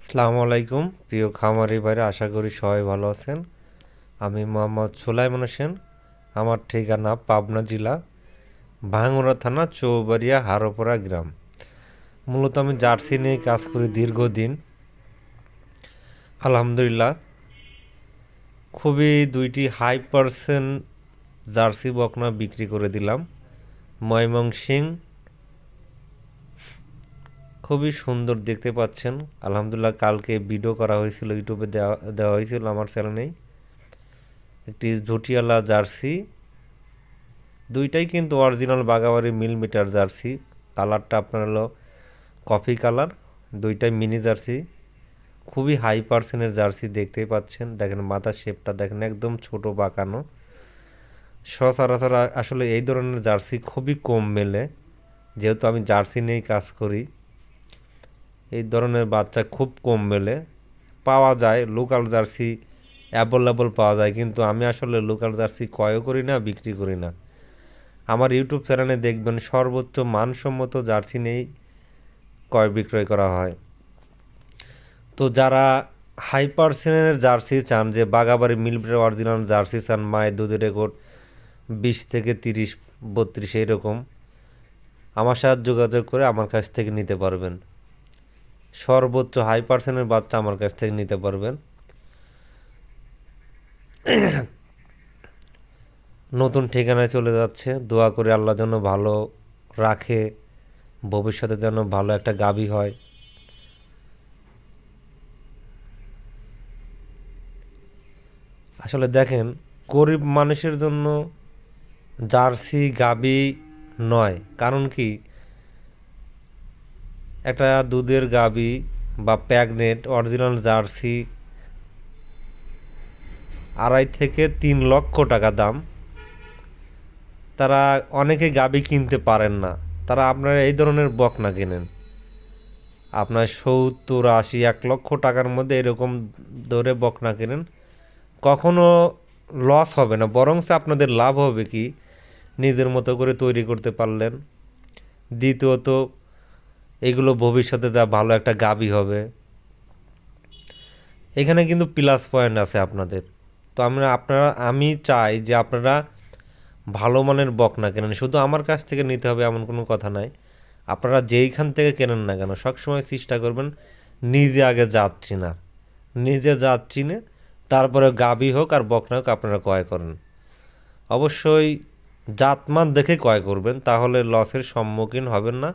আসসালামু আলাইকুম। প্রিয় খামারি বাইরে আশা করি সবাই ভালো আছেন। আমি মোহাম্মদ সুলাইমান হোসেন, আমার ঠিকানা পাবনা জেলা, ভাঙ্গুড়া থানা, চৌবাড়িয়া, হারোপাড়া গ্রাম। মূলত আমি জার্সি নিয়ে কাজ করি দীর্ঘদিন। আলহামদুলিল্লাহ, খুবই দুইটি হাই পার্সেন্ট জার্সি বকনা বিক্রি করে দিলাম। ময়মনসিং খুবই সুন্দর দেখতে পাচ্ছেন। আলহামদুলিল্লাহ কালকে ভিডিও করা হয়েছিল ইউটিউবে দেওয়া দেওয়া হয়েছিল আমার চ্যানেলেই একটি ঝুটিয়ালা জার্সি, দুইটাই কিন্তু অরিজিনাল বাগাবাড়ি মিল মিটার জার্সি। কালারটা আপনার হলো কফি কালার দুইটাই মিনি জার্সি। খুবই হাই পার্সেন্টের জার্সি দেখতেই পাচ্ছেন। দেখেন মাথার শেপটা দেখেন, একদম ছোট বাঁকানো। সচরাচর আসলে এই ধরনের জার্সি খুবই কম মেলে। যেহেতু আমি জার্সি নিয়েই কাজ করি। এই ধরনের বাচ্চা খুব কম মেলে। পাওয়া যায় লোকাল জার্সি অ্যাভেলেবল পাওয়া যায়, কিন্তু আমি আসলে লোকাল জার্সি ক্রয়ও করি না, বিক্রি করি না। আমার ইউটিউব চ্যানেলে দেখবেন সর্বোচ্চ মানসম্মত জার্সি নেই ক্রয় বিক্রয় করা হয়। তো যারা হাই পার্সেন্টের জার্সি চান, যে বাগাবাড়ি মিলব্রে অরিজিনাল জার্সি চান, মায়ের দুধের রেকর্ড বিশ থেকে তিরিশ, বত্রিশ, এইরকম, আমার সাথে যোগাযোগ করে আমার কাছ থেকে নিতে পারবেন। সর্বোচ্চ হাই পার্সেন্টের বাচ্চা আমার কাছ থেকে নিতে পারবেন। নতুন ঠিকানায় চলে যাচ্ছে। দোয়া করে আল্লাহ যেন ভালো রাখে, ভবিষ্যতে যেন ভালো একটা গাবি হয়। আসলে দেখেন, গরিব মানুষের জন্য জার্সি, গাবি নয়। কারণ কি? একটা দুধের গাবি বা প্যাগনেট, অরিজিনাল জার্সি, আড়াই থেকে তিন লক্ষ টাকা দাম। তারা অনেকে গাবি কিনতে পারেন না। তারা আপনারা এই ধরনের বকনা কেনেন। আপনার সত্তর, আশি, এক লক্ষ টাকার মধ্যে এরকম ধরে বকনা কেনেন। কখনো লস হবে না, বরঞ্চ আপনাদের লাভ হবে কি? নিজের মতো করে তৈরি করতে পারলেন। দ্বিতীয়ত এগুলো ভবিষ্যতে যা ভালো একটা গাবি হবে। এখানে কিন্তু প্লাস পয়েন্ট আছে আপনাদের। তো আমরা, আপনারা, আমি চাই যে আপনারা ভালো মানের বক না কেনেন। শুধু আমার কাছ থেকে নিতে হবে এমন কোনো কথা নাই। আপনারা যেইখান থেকে কেনেন না কেন, সবসময় চেষ্টা করবেন নিজে আগে যাচ্ছি না নিজে যাচ্ছি না তারপরে গাবি হোক আর বকনা হোক আপনারা ক্রয় করেন। অবশ্যই জাতমান দেখে ক্রয় করবেন, তাহলে লসের সম্মুখীন হবেন না।